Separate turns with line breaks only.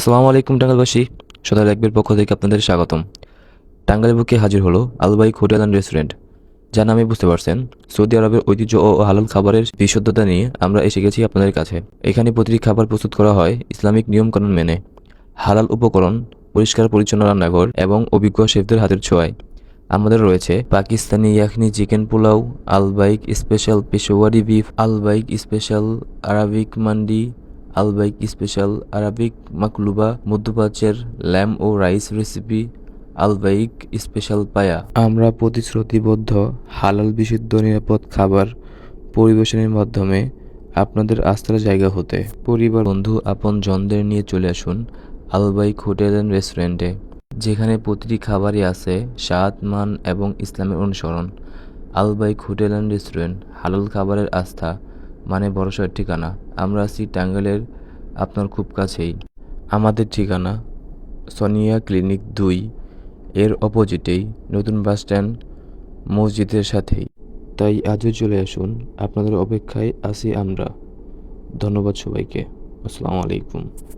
আসসালামু আলাইকুম টাঙ্গালবাসী সদর একবের পক্ষ থেকে আপনাদের স্বাগতম। টাঙ্গাইল বুকে হাজির হলো আলবাইক হোটেল অ্যান্ড রেস্টুরেন্ট। যা নামে বুঝতে পারছেন, সৌদি আরবের ঐতিহ্য ও হালাল খাবারের বিশুদ্ধতা নিয়ে আমরা এসে গেছি আপনাদের কাছে। এখানে প্রতিটি খাবার প্রস্তুত করা হয় ইসলামিক নিয়মকানুন মেনে। হালাল উপকরণ, পরিষ্কার পরিচ্ছন্ন রান্নাঘর এবং অভিজ্ঞ শেফদের হাতের ছোঁয়ায়। আমাদের রয়েছে পাকিস্তানি ইয়াখনি chicken pulao, Albaik special Peshawari beef, Albaik special Arabic mandi Albaik special Arabic মাকলুবা মধ্যপ্রাচ্যের ল্যাম ও রাইস রেসিপি আলবাইক স্পেশাল পায়া আমরা প্রতিশ্রুতিবদ্ধ হালাল বিশুদ্ধ নিরাপদ খাবার পরিবেশনের মাধ্যমে আপনাদের আস্থার জায়গা হতে। পরিবার বন্ধু আপন জনদের নিয়ে চলে আসুন আলবাইক হোটেল অ্যান্ড রেস্টুরেন্টে যেখানে প্রতিটি খাবারই আছে স্বাদ মান এবং ইসলামের অনুসরণ। আলবাইক হোটেল অ্যান্ড রেস্টুরেন্ট হালাল খাবারের আস্থা। মানে ভরসার ঠিকানা। আমরা আছি টাঙ্গাইলের আপনার খুব কাছেই। আমাদের ঠিকানা সনিয়া ক্লিনিক দুই, এর অপোজিটেই নতুন বাস স্ট্যান্ড মসজিদের সাথেই। তাই আজও চলে আসুন, আপনাদের অপেক্ষায় আছি আমরা। ধন্যবাদ সবাইকে। আসসালামু আলাইকুম।